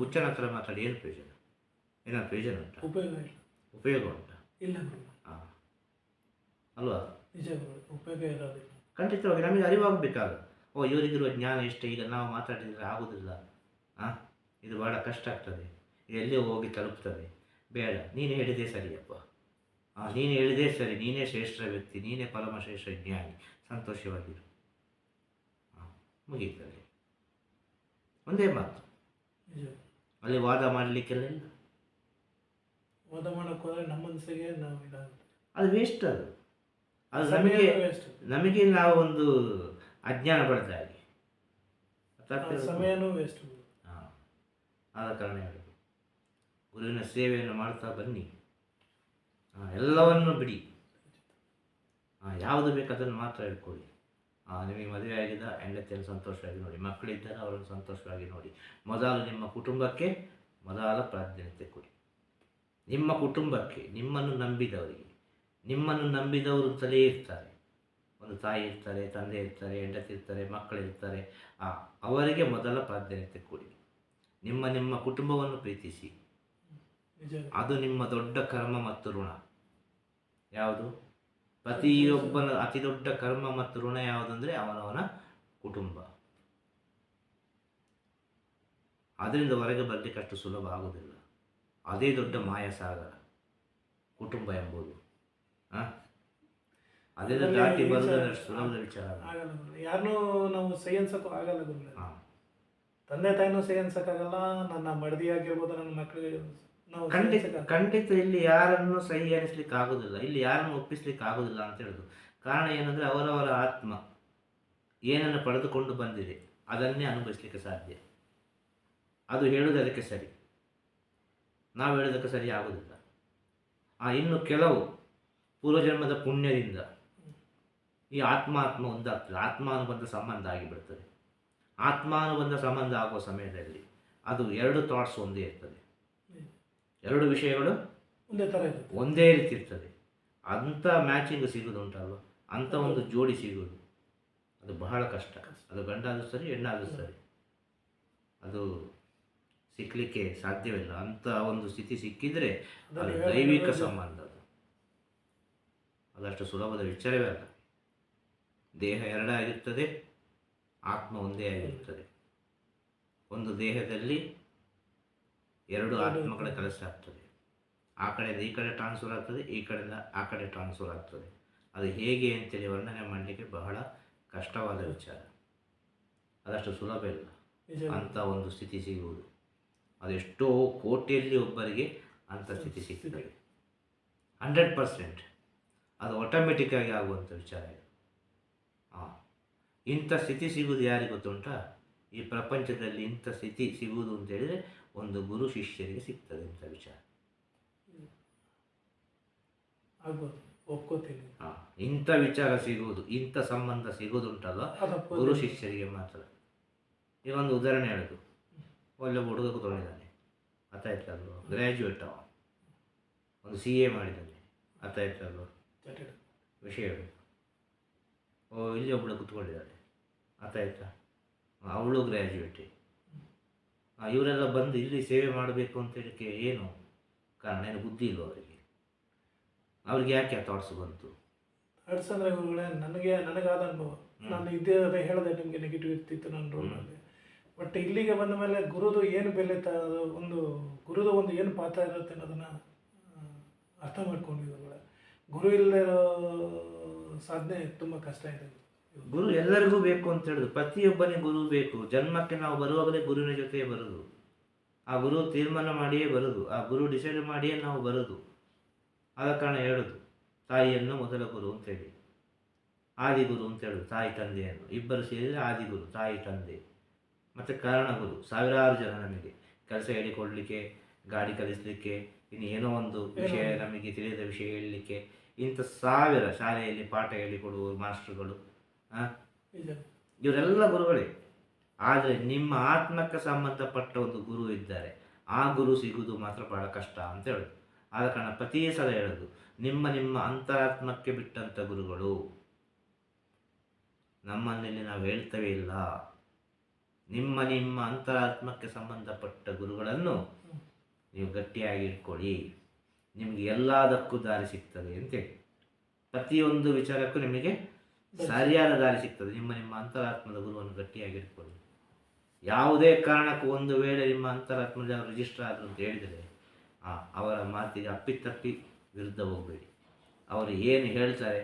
ಹುಚ್ಚನ ಹತ್ರ ಮಾತಾಡಿ ಏನು ಪ್ರಯೋಜನ? ಏನಾದ್ರು ಪ್ರಯೋಜನ ಉಂಟು? ಉಪಯೋಗ ಉಪಯೋಗ ಉಂಟಾ? ಇಲ್ಲ ಹಾಂ ಅಲ್ವಾ? ನಿಜ ಉಪಯೋಗ ಇರೋದಿಲ್ಲ. ಖಂಡಿತವಾಗಿ ನಮಗೆ ಅರಿವಾಗಬೇಕಾಗ ಓ ಇವರಿಗಿರುವ ಜ್ಞಾನ ಇಷ್ಟ ಈಗ ನಾವು ಮಾತಾಡಿದರೆ ಆಗೋದಿಲ್ಲ. ಹಾಂ ಇದು ಭಾಳ ಕಷ್ಟ ಆಗ್ತದೆ. ಎಲ್ಲಿ ಹೋಗಿ ತಲುಪ್ತದೆ. ಬೇಡ ನೀನು ಹೇಳಿದೆ ಸರಿಯಪ್ಪ ಹಾಂ. ನೀನು ಹೇಳಿದೆ ಸರಿ. ನೀನೇ ಶ್ರೇಷ್ಠ ವ್ಯಕ್ತಿ ನೀನೇ ಪರಮಶ್ರೇಷ್ಠ ಜ್ಞಾನಿ ಸಂತೋಷವಾಗಿರು. ಮುಗೀತದೆ ಒಂದೇ ಮಾತು. ಅಲ್ಲಿ ವಾದ ಮಾಡಲಿಕ್ಕೆಲ್ಲ ಇಲ್ಲ. ವಾದ ಮಾಡೋಕ್ಕೆ ಹೋದ್ರೆ ನಮ್ಮ ಮನಸ್ಸಿಗೆ ನಾವು ಇದಾಗುತ್ತೆ. ಅದು ವೇಸ್ಟ್ ಅದು. ಅದು ನಮಗೆ ನಮಗೆ ನಾವು ಒಂದು ಅಜ್ಞಾನ ಪಡೆದ ಹಾಗೆ? ಸಮಯನೂ ವೇಸ್ಟ್ ಆದ ಕಾರಣ ಹೇಳೋದು ಗುರುವಿನ ಸೇವೆಯನ್ನು ಮಾಡ್ತಾ ಬನ್ನಿ. ಎಲ್ಲವನ್ನು ಬಿಡಿ. ಯಾವುದು ಬೇಕು ಅದನ್ನು ಮಾತ್ರ ಹೇಳ್ಕೊಳ್ಳಿ. ಹಾಂ ನಿಮಗೆ ಮದುವೆ ಆಗಿದ್ದ ಹೆಂಡತಿಯನ್ನು ಸಂತೋಷವಾಗಿ ನೋಡಿ. ಮಕ್ಕಳಿದ್ದರೆ ಅವರನ್ನು ಸಂತೋಷವಾಗಿ ನೋಡಿ. ಮೊದಲು ನಿಮ್ಮ ಕುಟುಂಬಕ್ಕೆ ಮೊದಲ ಪ್ರಾಧಾನ್ಯತೆ ಕೊಡಿ. ನಿಮ್ಮ ಕುಟುಂಬಕ್ಕೆ ನಿಮ್ಮನ್ನು ನಂಬಿದವರಿಗೆ. ನಿಮ್ಮನ್ನು ನಂಬಿದವರು ಅಂತಲೇ ಇರ್ತಾರೆ. ಒಂದು ತಾಯಿ ಇರ್ತಾರೆ, ತಂದೆ ಇರ್ತಾರೆ, ಹೆಂಡತಿ ಇರ್ತಾರೆ, ಮಕ್ಕಳಿರ್ತಾರೆ. ಅವರಿಗೆ ಮೊದಲ ಪ್ರಾಧಾನ್ಯತೆ ಕೊಡಿ. ನಿಮ್ಮ ನಿಮ್ಮ ಕುಟುಂಬವನ್ನು ಪ್ರೀತಿಸಿ. ಅದು ನಿಮ್ಮ ದೊಡ್ಡ ಕರ್ಮ ಮತ್ತು ಋಣ. ಯಾವುದು? ಪ್ರತಿಯೊಬ್ಬನ ಅತಿ ದೊಡ್ಡ ಕರ್ಮ ಮತ್ತು ಋಣ ಯಾವುದಂದರೆ ಅವನವನ ಕುಟುಂಬ. ಅದರಿಂದ ಹೊರಗೆ ಬರಲಿಕ್ಕೆ ಅಷ್ಟು ಸುಲಭ ಆಗುವುದಿಲ್ಲ ಅದೇ ದೊಡ್ಡ ಮಾಯಸಾಗರ ಕುಟುಂಬ ಎಂಬುದು. ಹಾಂ? ದಾಟಿ ಸುಲಭದ ವಿಚಾರ ಯಾರನ್ನೂ ನಾವು ಸೈ ಅನ್ಸಕ್ಕೂ ಆಗಲ್ಲ ಆ. ತಂದೆ ತಾಯಿನೂ ಸೈ ಅನ್ಸಕ್ಕಾಗಲ್ಲ ನನ್ನ ಮಡದಿ ಆಗಿರ್ಬೋದು ನನ್ನ ಮಕ್ಕಳಿಗೆ ನಾವು ಖಂಡಿತ ಖಂಡಿತ ಇಲ್ಲಿ ಯಾರನ್ನು ಸಹಿ ಎನಿಸ್ಲಿಕ್ಕೆ ಆಗುದಿಲ್ಲ ಇಲ್ಲಿ ಯಾರನ್ನು ಒಪ್ಪಿಸ್ಲಿಕ್ಕೆ ಆಗುದಿಲ್ಲ ಅಂತ ಹೇಳುದು. ಕಾರಣ ಏನಂದ್ರೆ ಅವರವರ ಆತ್ಮ ಏನನ್ನು ಪಡೆದುಕೊಂಡು ಬಂದಿದೆ ಅದನ್ನೇ ಅನುಭವಿಸ್ಲಿಕ್ಕೆ ಸಾಧ್ಯ. ಅದು ಹೇಳುವುದಕ್ಕೆ ಸರಿ. ನಾವು ಹೇಳೋದಕ್ಕೆ ಸರಿ ಆಗುವುದಿಲ್ಲ ಆ ಇನ್ನು ಕೆಲವು ಪೂರ್ವಜನ್ಮದ ಪುಣ್ಯದಿಂದ ಈ ಆತ್ಮ ಆತ್ಮ ಒಂದಾಗ್ತದೆ. ಆತ್ಮಾನುಬಂಧ ಸಂಬಂಧ ಆಗಿಬಿಡ್ತದೆ. ಆತ್ಮಾನುಬಂಧ ಸಂಬಂಧ ಆಗುವ ಸಮಯದಲ್ಲಿ ಅದು ಎರಡು ಥಾಟ್ಸ್ ಒಂದೇ ಇರ್ತದೆ. ಎರಡು ವಿಷಯಗಳು ಒಂದೇ ಥರ ಒಂದೇ ರೀತಿ ಇರ್ತದೆ. ಅಂಥ ಮ್ಯಾಚಿಂಗ್ ಸಿಗೋದು ಉಂಟಲ್ವ ಅಂಥ ಒಂದು ಜೋಡಿ ಸಿಗೋದು. ಅದು ಬಹಳ ಕಷ್ಟ. ಅದು ಗಂಡಾದ್ರೂ ಸರಿ ಹೆಣ್ಣಾದ್ರೂ ಸರಿ. ಅದು ಸಿಕ್ಕಲಿಕ್ಕೆ ಸಾಧ್ಯವಿಲ್ಲ. ಅಂಥ ಒಂದು ಸ್ಥಿತಿ ಸಿಕ್ಕಿದರೆ ಅದು ದೈವಿಕ ಸಂಬಂಧ ಅದು. ಅದಷ್ಟು ಸುಲಭದ ವಿಚಾರವೇ ಅಲ್ಲ. ದೇಹ ಎರಡಾಗಿರ್ತದೆ. ಆತ್ಮ ಒಂದೇ ಆಗಿರುತ್ತದೆ. ಒಂದು ದೇಹದಲ್ಲಿ ಎರಡು ಆತ್ಮಗಳ ಕೆಲಸ ಆಗ್ತದೆ. ಆ ಕಡೆಯಿಂದ ಈ ಕಡೆ ಟ್ರಾನ್ಸ್ಫರ್ ಆಗ್ತದೆ ಈ ಕಡೆಯಿಂದ ಆ ಕಡೆ ಟ್ರಾನ್ಸ್ಫರ್ ಆಗ್ತದೆ. ಅದು ಹೇಗೆ ಅಂತೇಳಿ ವರ್ಣನೆ ಮಾಡಲಿಕ್ಕೆ ಬಹಳ ಕಷ್ಟವಾದ ವಿಚಾರ. ಅದಷ್ಟು ಸುಲಭ ಇಲ್ಲ. ಅಂಥ ಒಂದು ಸ್ಥಿತಿ ಸಿಗುವುದು. ಅದೆಷ್ಟೋ ಕೋಟಿಯಲ್ಲಿ ಒಬ್ಬರಿಗೆ ಅಂಥ ಸ್ಥಿತಿ ಸಿಗ್ತದೆ. Hundred percent. ಅದು ಆಟೋಮೆಟಿಕ್ಕಾಗಿ ಆಗುವಂಥ ವಿಚಾರ ಇದು. ಇಂಥ ಸ್ಥಿತಿ ಸಿಗುವುದು ಯಾರಿಗೆ ಗೊತ್ತುಂಟ? ಈ ಪ್ರಪಂಚದಲ್ಲಿ ಇಂಥ ಸ್ಥಿತಿ ಸಿಗುವುದು ಅಂತ ಹೇಳಿದರೆ ಒಂದು ಗುರು ಶಿಷ್ಯರಿಗೆ ಸಿಗ್ತದೆ ಅಂತ ವಿಚಾರ. ಒಪ್ಕೋತೀನಿ. ಹಾಂ ಇಂಥ ವಿಚಾರ ಸಿಗುವುದು ಇಂಥ ಸಂಬಂಧ ಸಿಗುವುದು ಅದಪ್ಪ ಗುರು ಶಿಷ್ಯರಿಗೆ ಮಾತ್ರ. ಈಗ ಒಂದು ಉದಾಹರಣೆ ಹೇಳೋದು. ಒಳ್ಳೆ ಹುಡುಗ ಕೂತ್ಕೊಂಡಿದ್ದಾನೆ. ಅರ್ಥ ಆಯ್ತಲ್ವ ಗ್ರ್ಯಾಜುಯೇಟ್ ಅವ ಒಂದು ಸಿ ಎ ಮಾಡಿದ್ದಾನೆ. ಅರ್ಥ ಆಯ್ತಲ್ವ ವಿಷಯ ಓ ಇಲ್ಲಿ ಒಬ್ಬಳು ಕೂತ್ಕೊಂಡಿದ್ದಾಳೆ. ಅರ್ಥ ಆಯ್ತಾ? ಅವಳು ಗ್ರ್ಯಾಜುಯೇಟಿ ಇವರೆಲ್ಲ ಬಂದು ಇಲ್ಲಿ ಸೇವೆ ಮಾಡಬೇಕು ಅಂತ ಹೇಳಕ್ಕೆ ಏನು ಕಾರಣ? ಏನು ಬುದ್ಧಿ ಇಲ್ಲ ಅವರಿಗೆ? ಅವ್ರಿಗೆ ಯಾಕೆ ಆ ಥಾಟ್ಸ್ ಬಂತು? ಥಾಟ್ಸ್ ಅಂದರೆ ಗುರುಗಳೇ ನನಗೆ ನನಗಾದ ಅನುಭವ. ನಾನು ಇದ್ದೇ ಹೇಳಿದೆ ನಿಮಗೆ ನೆಗೆಟಿವ್ ಇರ್ತಿತ್ತು ನನ್ನ ರೋಲ್ನಲ್ಲಿ ಬಟ್ ಇಲ್ಲಿಗೆ ಬಂದ ಮೇಲೆ ಗುರುದು ಏನು ಬೆಲೆ ತ ಒಂದು ಗುರುದು ಒಂದು ಏನು ಪಾತ್ರ ಇರುತ್ತೆ ಅನ್ನೋದನ್ನು ಅರ್ಥ ಮಾಡ್ಕೊಂಡಿದ್ದೀವಿ ಗುರು ಇಲ್ಲದೆ ಇರೋ ಸಾಧನೆ ತುಂಬ ಕಷ್ಟ ಇದೆ. ಗುರು ಎಲ್ಲರಿಗೂ ಬೇಕು ಅಂತ ಹೇಳಿದ್ರು. ಪ್ರತಿಯೊಬ್ಬನೇ ಗುರು ಬೇಕು. ಜನ್ಮಕ್ಕೆ ನಾವು ಬರುವಾಗಲೇ ಗುರುವಿನ ಜೊತೆ ಬರೋದು. ಆ ಗುರು ತೀರ್ಮಾನ ಮಾಡಿಯೇ ಬರೋದು. ಆ ಗುರು ಡಿಸೈಡ್ ಮಾಡಿಯೇ ನಾವು ಬರೋದು. ಆದ ಕಾರಣ ಹೇಳೋದು, ತಾಯಿಯನ್ನು ಮೊದಲ ಗುರು ಅಂತೇಳಿ ಆದಿಗುರು ಅಂತ ಹೇಳೋದು, ತಾಯಿ ತಂದೆಯನ್ನು. ಇಬ್ಬರು ಸೇರಿದರೆ ಆದಿಗುರು ತಾಯಿ ತಂದೆ. ಮತ್ತು ಕಾರಣಗುರು ಸಾವಿರಾರು ಜನ ನಮಗೆ ಕೆಲಸ ಹೇಳಿಕೊಡ್ಲಿಕ್ಕೆ, ಗಾಡಿ ಕಲಿಸಲಿಕ್ಕೆ, ಇನ್ನು ಏನೋ ಒಂದು ವಿಷಯ ನಮಗೆ ತಿಳಿಯದ ವಿಷಯ ಹೇಳಲಿಕ್ಕೆ, ಇಂಥ ಸಾವಿರ ಶಾಲೆಯಲ್ಲಿ ಪಾಠ ಹೇಳಿಕೊಡುವ ಮಾಸ್ಟರ್ಗಳು. ಇವರೆಲ್ಲ ಗುರುಗಳೇ. ಆದರೆ ನಿಮ್ಮ ಆತ್ಮಕ್ಕೆ ಸಂಬಂಧಪಟ್ಟ ಒಂದು ಗುರು ಇದ್ದಾರೆ. ಆ ಗುರು ಸಿಗುವುದು ಮಾತ್ರ ಬಹಳ ಕಷ್ಟ ಅಂತ ಹೇಳೋದು. ಆದ ಕಾರಣ ಪ್ರತಿ ಸಲ ಹೇಳೋದು ನಿಮ್ಮ ನಿಮ್ಮ ಅಂತರಾತ್ಮಕ್ಕೆ ಬಿಟ್ಟಂಥ ಗುರುಗಳು ನಮ್ಮನ್ನಲ್ಲಿ ನಾವು ಹೇಳ್ತವೇ ಇಲ್ಲ. ನಿಮ್ಮ ನಿಮ್ಮ ಅಂತರಾತ್ಮಕ್ಕೆ ಸಂಬಂಧಪಟ್ಟ ಗುರುಗಳನ್ನು ನೀವು ಗಟ್ಟಿಯಾಗಿ ಇಟ್ಕೊಳ್ಳಿ. ನಿಮಗೆ ಎಲ್ಲದಕ್ಕೂ ದಾರಿ ಸಿಗ್ತದೆ ಅಂತೇಳಿ ಪ್ರತಿಯೊಂದು ವಿಚಾರಕ್ಕೂ ನಿಮಗೆ ಸರಿಯಾದ ದಾರಿ ಸಿಗ್ತದೆ. ನಿಮ್ಮ ನಿಮ್ಮ ಅಂತರಾತ್ಮದ ಗುರುವನ್ನು ಗಟ್ಟಿಯಾಗಿ ಇಟ್ಕೊಳ್ಳಿ. ಯಾವುದೇ ಕಾರಣಕ್ಕೂ ಒಂದು ವೇಳೆ ನಿಮ್ಮ ಅಂತರಾತ್ಮದ ಅವರು ರಿಜಿಸ್ಟರ್ ಆದರು ಅಂತ ಹೇಳಿದರೆ ಆ, ಅವರ ಮಾತಿಗೆ ಅಪ್ಪಿತಪ್ಪಿ ವಿರುದ್ಧ ಹೋಗಬೇಡಿ. ಅವರು ಏನು ಹೇಳ್ತಾರೆ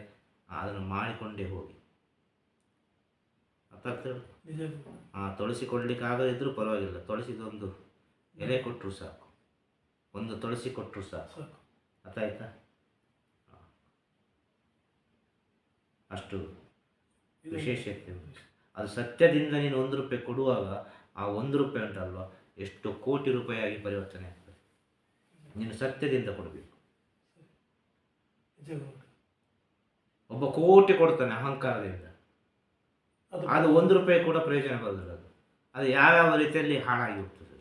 ಅದನ್ನು ಮಾಡಿಕೊಂಡೇ ಹೋಗಿ. ಹಾಂ ತುಳಸಿ ಕೊಡಲಿಕ್ಕಾಗದಿದ್ದರೂ ಪರವಾಗಿಲ್ಲ. ತೊಳಸಿದೊಂದು ಎಲೆ ಕೊಟ್ಟರು ಸಾಕು. ಒಂದು ತುಳಸಿ ಕೊಟ್ಟರು ಸಾಕು. ಸಾಕು ಅರ್ಥ ಆಯ್ತಾ ಆ. ಅಷ್ಟು ವಿಶೇಷತೆ ಅದು ಸತ್ಯದಿಂದ ನೀನು ಒಂದು ರೂಪಾಯಿ ಕೊಡುವಾಗ ಆ ಒಂದು ರೂಪಾಯಿ ಉಂಟಲ್ವ? ಎಷ್ಟು ಕೋಟಿ ರೂಪಾಯಿಯಾಗಿ ಪರಿವರ್ತನೆ ಆಗ್ತದೆ. ನೀನು ಸತ್ಯದಿಂದ ಕೊಡಬೇಕು. ಒಬ್ಬ ಕೋಟಿ ಕೊಡ್ತಾನೆ ಅಹಂಕಾರದಿಂದ. ಅದು ಒಂದು ರೂಪಾಯಿ ಕೂಡ ಪ್ರಯೋಜನ ಬರೋದಿಲ್ಲ ಅದು. ಅದು ಯಾವ್ಯಾವ ರೀತಿಯಲ್ಲಿ ಹಾಳಾಗಿ ಹೋಗ್ತದೆ.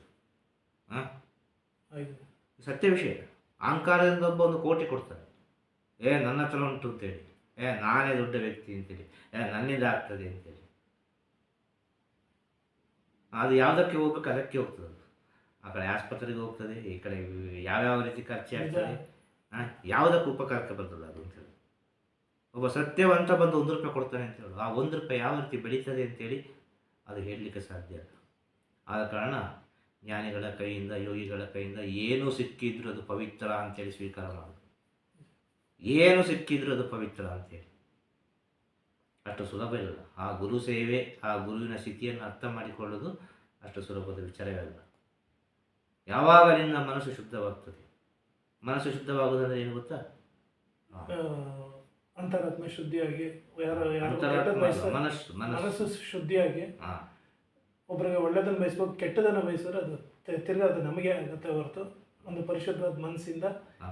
ಸತ್ಯ ವಿಷಯ. ಅಹಂಕಾರದಿಂದ ಒಬ್ಬ ಒಂದು ಕೋಟಿ ಕೊಡ್ತಾನೆ. ಏ ನನ್ನ ಹತ್ರ ಉಂಟು ಅಂತೇಳಿ. ಏ ನಾನೇ ದೊಡ್ಡ ವ್ಯಕ್ತಿ ಅಂತೇಳಿ. ಏ ನನ್ನಿಂದ ಆಗ್ತದೆ ಅಂತೇಳಿ. ಅದು ಯಾವುದಕ್ಕೆ ಹೋಗ್ಬೇಕು ಅದಕ್ಕೆ ಹೋಗ್ತದೆ ಅದು. ಆ ಕಡೆ ಆಸ್ಪತ್ರೆಗೆ ಹೋಗ್ತದೆ ಈ ಕಡೆ ಯಾವ್ಯಾವ ರೀತಿ ಖರ್ಚಾಗ್ತದೆ ಆ, ಯಾವುದಕ್ಕೂ ಉಪಕಾರಕ್ಕೆ ಬರ್ತದೆ ಅದು ಅಂತೇಳಿ. ಒಬ್ಬ ಸತ್ಯವಂತ ಬಂದು ಒಂದು ರೂಪಾಯಿ ಕೊಡ್ತಾನೆ ಅಂತ ಹೇಳೋದು ಆ ಒಂದು ರೂಪಾಯಿ ಯಾವ ರೀತಿ ಬೆಳೀತದೆ ಅಂತೇಳಿ ಅದು ಹೇಳಲಿಕ್ಕೆ ಸಾಧ್ಯ ಆದ ಕಾರಣ ಜ್ಞಾನಿಗಳ ಕೈಯಿಂದ ಯೋಗಿಗಳ ಕೈಯಿಂದ ಏನು ಸಿಕ್ಕಿದ್ರೂ ಅದು ಪವಿತ್ರ ಅಂತೇಳಿ ಸ್ವೀಕಾರ ಮಾಡೋದು. ಏನು ಸಿಕ್ಕಿದ್ರು ಅದು ಪವಿತ್ರ ಅಂತೇಳಿ. ಅಷ್ಟು ಸುಲಭ ಇಲ್ಲ ಆ ಗುರು ಸೇವೆ ಆ ಗುರುವಿನ ಸ್ಥಿತಿಯನ್ನು ಅರ್ಥ ಮಾಡಿಕೊಳ್ಳೋದು ಅಷ್ಟು ಸುಲಭದ ವಿಚಾರವೇ ಅಲ್ಲ. ಯಾವಾಗ ನಿನ್ನ ಮನಸ್ಸು ಶುದ್ಧವಾಗ್ತದೆ? ಮನಸ್ಸು ಶುದ್ಧವಾಗುವುದಂದ್ರೆ ಏನು ಗೊತ್ತಾ? ಅಂತರಾತ್ಮ ಶುದ್ಧಿಯಾಗಿ ಮನಸ್ಸು ಮನಸ್ಸು. ಶುದ್ಧಿಯಾಗಿ ಒಬ್ಬರಿಗೆ ಒಳ್ಳೆಯದನ್ನು ಬಯಸ್ಬೇಕು ಕೆಟ್ಟದನ್ನು ಬಯಸಿದ್ರೆ ಅದು ತಿರ್ಗಾ ಅದು ನಮಗೆ ಆಗುತ್ತೆ ಹೊರತು. ಒಂದು ಪರಿಶುದ್ಧವಾದ ಮನಸ್ಸಿಂದ.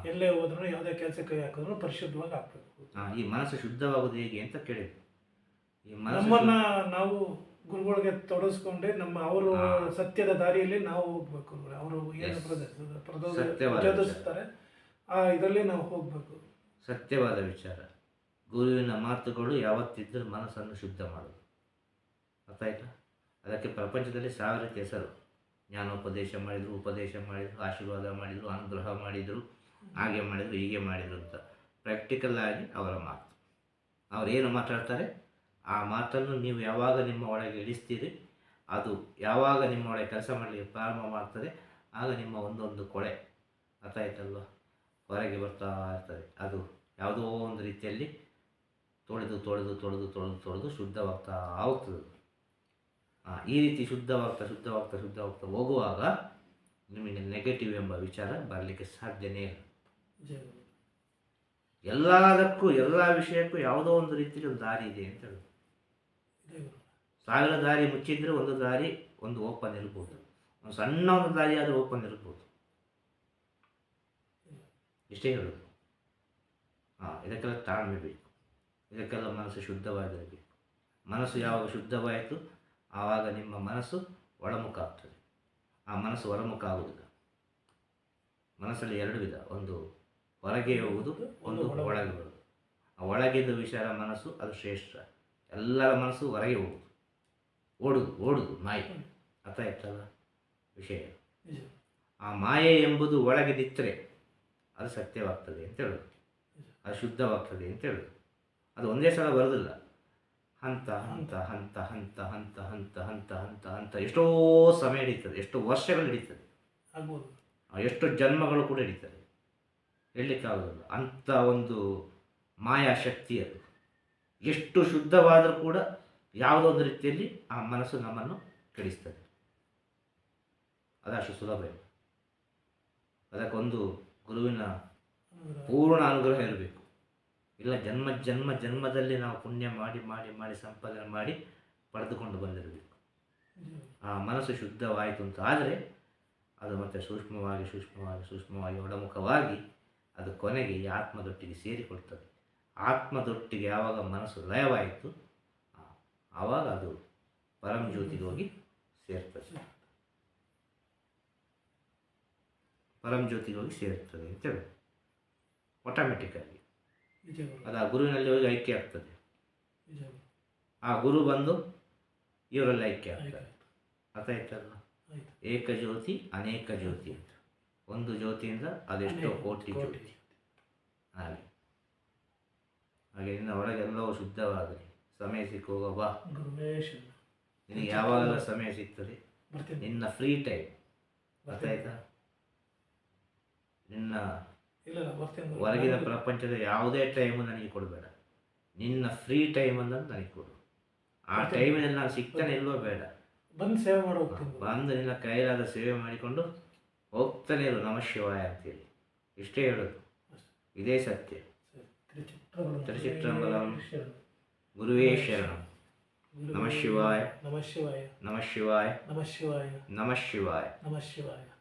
ಎಲ್ಲೇ ಹೋದ್ರು ಯಾವುದೇ ಕೆಲಸ ಕೈ ಹಾಕಿದ್ರು ಪರಿಶುದ್ಧವಾಗಿ ಹಾಕ್ಬೇಕು ಈ ಮನಸ್ಸು ಶುದ್ಧವಾಗೋದು ಹೇಗೆ ಅಂತ ಕೇಳಿದ್ರು ಈ ಮನಸ್ಸು ನಮ್ಮನ್ನ ನಾವು ಗುರುಗಳಿಗೆ ತೊಡಸ್ಕೊಂಡೆ ನಮ್ಮ ಅವರು. ಸತ್ಯದ ದಾರಿಯಲ್ಲಿ ನಾವು ಹೋಗ್ಬೇಕು ಅವರು ಏನು Yes. ಪ್ರದರ್ಶಿಸ- ಪ್ರದೋ- ಸತ್ಯವಾದ ಪ್ರಚೋದಿಸ್ತಾರೆ ಆ ಇದರಲ್ಲಿ ನಾವು ಹೋಗ್ಬೇಕು. ಸತ್ಯವಾದ ವಿಚಾರ. ಗುರುವಿನ ಮಾತುಗಳು ಯಾವತ್ತಿದ್ದರೂ ಮನಸ್ಸನ್ನು ಶುದ್ಧ ಮಾಡೋದು ಅರ್ಥ ಆಯ್ತಾ ಅದಕ್ಕೆ ಪ್ರಪಂಚದಲ್ಲಿ ಸಾವಿರಕ್ಕೆ ಹೆಸರು. ಜ್ಞಾನೋಪದೇಶ ಮಾಡಿದರು, ಉಪದೇಶ ಮಾಡಿದರು, ಆಶೀರ್ವಾದ ಮಾಡಿದರು, ಅನುಗ್ರಹ ಮಾಡಿದರು, ಹಾಗೆ ಮಾಡಿದರು, ಹೀಗೆ ಮಾಡಿದರು ಅಂತ ಪ್ರಾಕ್ಟಿಕಲ್ ಆಗಿ ಅವರ ಮಾತು. ಅವರೇನು ಮಾತಾಡ್ತಾರೆ? ಆ ಮಾತನ್ನು ನೀವು ಯಾವಾಗ ನಿಮ್ಮ ಒಳಗೆ ಇಳಿಸ್ತೀರಿ, ಅದು ಯಾವಾಗ ನಿಮ್ಮ ಒಳಗೆ ಕೆಲಸ ಮಾಡಲಿಕ್ಕೆ ಪ್ರಾರಂಭ ಮಾಡ್ತದೆ, ಆಗ ನಿಮ್ಮ ಒಂದೊಂದು ಕೊಳೆ ಅರ್ಥ ಆಯ್ತಲ್ವ? ಹೊರಗೆ ಬರ್ತಾ ಇರ್ತದೆ. ಅದು ಯಾವುದೋ ಒಂದು ರೀತಿಯಲ್ಲಿ ತೊಳೆದು ತೊಳೆದು ತೊಳೆದು ತೊಳೆದು ತೊಳೆದು ಶುದ್ಧವಾಗ್ತಾ ಹೋಗ್ತದೆ. ಈ ರೀತಿ ಶುದ್ಧವಾಗ್ತಾ ಶುದ್ಧವಾಗ್ತಾ ಶುದ್ಧವಾಗ್ತಾ ಹೋಗುವಾಗ ನಿಮಗೆ ನೆಗೆಟಿವ್ ಎಂಬ ವಿಚಾರ ಬರಲಿಕ್ಕೆ ಸಾಧ್ಯನೇ ಇಲ್ಲ. ಎಲ್ಲದಕ್ಕೂ, ಎಲ್ಲ ವಿಷಯಕ್ಕೂ ಯಾವುದೋ ಒಂದು ರೀತಿಯಲ್ಲಿ ಒಂದು ದಾರಿ ಇದೆ ಅಂತ ಹೇಳೋದು ಸಾವಿರ ದಾರಿ ಮುಚ್ಚಿದ್ರೆ ಒಂದು ದಾರಿ, ಒಂದು ಓಪನ್ ಇರ್ಬೋದು. ಒಂದು ಸಣ್ಣ ಒಂದು ದಾರಿ ಆದರೂ ಓಪನ್ ಇರ್ಬೋದು. ಇಷ್ಟೇ ಹೇಳೋದು. ಹಾಂ ಇದಕ್ಕೆಲ್ಲ ತಾಳ್ಮೆ ಬೇಕು. ಇದಕ್ಕೆಲ್ಲ ಮನಸ್ಸು ಶುದ್ಧವಾಗಿರಬೇಕು. ಮನಸ್ಸು ಯಾವಾಗ ಶುದ್ಧವಾಯಿತು ಆವಾಗ ನಿಮ್ಮ ಮನಸ್ಸು ಒಳಮುಖ ಆಗ್ತದೆ ಆ ಮನಸ್ಸು ಹೊರಮುಖ ಆಗುವುದಿಲ್ಲ ಮನಸ್ಸಲ್ಲಿ ಎರಡು ವಿಧ ಒಂದು ಹೊರಗೆ ಹೋಗುವುದು ಒಂದು ಒಳಗೆ ಬರುವುದು ಆ ಒಳಗಿದ್ದ ವಿಚಾರ ಮನಸ್ಸು ಅದು ಶ್ರೇಷ್ಠ. ಎಲ್ಲರ ಮನಸ್ಸು ಹೊರಗೆ ಹೋಗುದು ಓಡುದು ಓಡುದು ಮಾಯೆ. ಅರ್ಥ ಆಯ್ತಲ್ಲ ವಿಷಯ. ಆ ಮಾಯೆ ಎಂಬುದು ಒಳಗೆ ನಿತ್ತರೆ ಅದು ಸತ್ಯವಾಗ್ತದೆ ಅಂತ ಹೇಳೋದು. ಅದು ಶುದ್ಧವಾಗ್ತದೆ ಅಂತ ಹೇಳೋದು. ಅದು ಒಂದೇ ಸಲ ಬರೋದಿಲ್ಲ ಹಂತ ಹಂತ ಹಂತ ಹಂತ ಹಂತ ಹಂತ ಹಂತ ಹಂತ ಹಂತ. ಎಷ್ಟೋ ಸಮಯ ಹಿಡಿತದೆ ಎಷ್ಟೋ ವರ್ಷಗಳು ಹಿಡಿತದೆ. ಎಷ್ಟೋ ಜನ್ಮಗಳು ಕೂಡ ಹಿಡಿತದೆ. ಹೇಳಲಿಕ್ಕಾಗೋದಿಲ್ಲ ಅಂಥ ಒಂದು ಮಾಯಾಶಕ್ತಿ ಅದು. ಎಷ್ಟು ಶುದ್ಧವಾದರೂ ಕೂಡ ಯಾವುದೋ ಒಂದು ರೀತಿಯಲ್ಲಿ ಆ ಮನಸ್ಸು ನಮ್ಮನ್ನು ಕೆಡಿಸ್ತದೆ. ಅದಷ್ಟು ಸುಲಭ ಇಲ್ಲ ಅದಕ್ಕೊಂದು ಗುರುವಿನ ಪೂರ್ಣ ಅನುಗ್ರಹ ಇರಬೇಕು. ಇಲ್ಲ, ಜನ್ಮ ಜನ್ಮ, ಜನ್ಮದಲ್ಲಿ ನಾವು ಪುಣ್ಯ ಮಾಡಿ ಮಾಡಿ ಮಾಡಿ ಸಂಪಾದನೆ ಮಾಡಿ ಪಡೆದುಕೊಂಡು ಬಂದಿರಬೇಕು. ಆ ಮನಸ್ಸು ಶುದ್ಧವಾಯಿತು ಅಂತ ಆದರೆ ಅದು ಮತ್ತೆ ಸೂಕ್ಷ್ಮವಾಗಿ ಸೂಕ್ಷ್ಮವಾಗಿ ಸೂಕ್ಷ್ಮವಾಗಿ ಒಳಮುಖವಾಗಿ ಅದು ಕೊನೆಗೆ ಈ ಆತ್ಮದೊಟ್ಟಿಗೆ ಸೇರಿಕೊಳ್ತದೆ. ಆತ್ಮದೊಟ್ಟಿಗೆ ಯಾವಾಗ ಮನಸ್ಸು ಲಯವಾಯಿತು ಆವಾಗ ಅದು ಪರಂಜ್ಯೋತಿಗೆ ಹೋಗಿ ಸೇರ್ತದೆ. ಪರಂಜ್ಯೋತಿಗೆ ಹೋಗಿ ಸೇರ್ತದೆ ಅಂತೇಳಿ ಆಟೋಮೆಟಿಕಲ್ಲಿ. ಅದು ಆ ಗುರುವಿನಲ್ಲಿ ಹೋಗಿ ಐಕ್ಯ ಆಗ್ತದೆ. ಆ ಗುರು ಬಂದು ಇವರಲ್ಲಿ ಐಕ್ಯ ಆಗ್ತದೆ. ಅರ್ಥ ಆಯ್ತಲ್ಲ ಏಕ ಜ್ಯೋತಿ ಅನೇಕ ಜ್ಯೋತಿ ಅಂತ. ಒಂದು ಜ್ಯೋತಿಯಿಂದ ಅದೆಷ್ಟೋ ಕೋಟಿ. ಜ್ಯೋತಿ. ಹಾಗೆ. ಹಾಗೆ ನಿನ್ನ ಒಳಗೆಲ್ಲವೂ ಶುದ್ಧವಾಗಲಿ. ಸಮಯ ಸಿಕ್ಕುವಾಗ ಬಾ. ನಿನಗೆ ಯಾವಾಗೆಲ್ಲ ಸಮಯ ಸಿಗ್ತದೆ. ನಿನ್ನ ಫ್ರೀ ಟೈಮ್. ಅರ್ಥ. ಆಯ್ತಾ ನಿನ್ನ ಇಲ್ಲ ಇಲ್ಲ. ಹೊರಗಿನ ಪ್ರಪಂಚದ ಯಾವುದೇ ಟೈಮು ನನಗೆ ಕೊಡಬೇಡ ನಿನ್ನ ಫ್ರೀ ಟೈಮ್ ನನಗೆ ಕೊಡು. ಆ ಟೈಮಿನಲ್ಲಿ ನಾನು ಸಿಗ್ತಾನೆ ಇಲ್ವೋ ಬೇಡ. ಬಂದು ಸೇವೆ ಮಾಡೋ. ಬಂದು ನಿನ್ನ ಕೈಲಾದ ಸೇವೆ ಮಾಡಿಕೊಂಡು ಹೋಗ್ತಾನೆ ಇರು ನಮ ಶಿವಾಯ ಅಂತೇಳಿ. ಇಷ್ಟೇ ಹೇಳೋದು. ಇದೇ ಸತ್ಯ. ತಿರುಚಿತ್ರಂಬಲಂ. ಗುರುವೇ ಶರಣ. ನಮ ನಮಃ ಶಿವಾಯ. ನಮ ಶಿವಾಯ. ನಮ ಶಿವಾಯ. ನಮ ಶಿವಾಯ. ನಮ ಶಿವಾಯ. ನಮ ಶಿವಾಯ.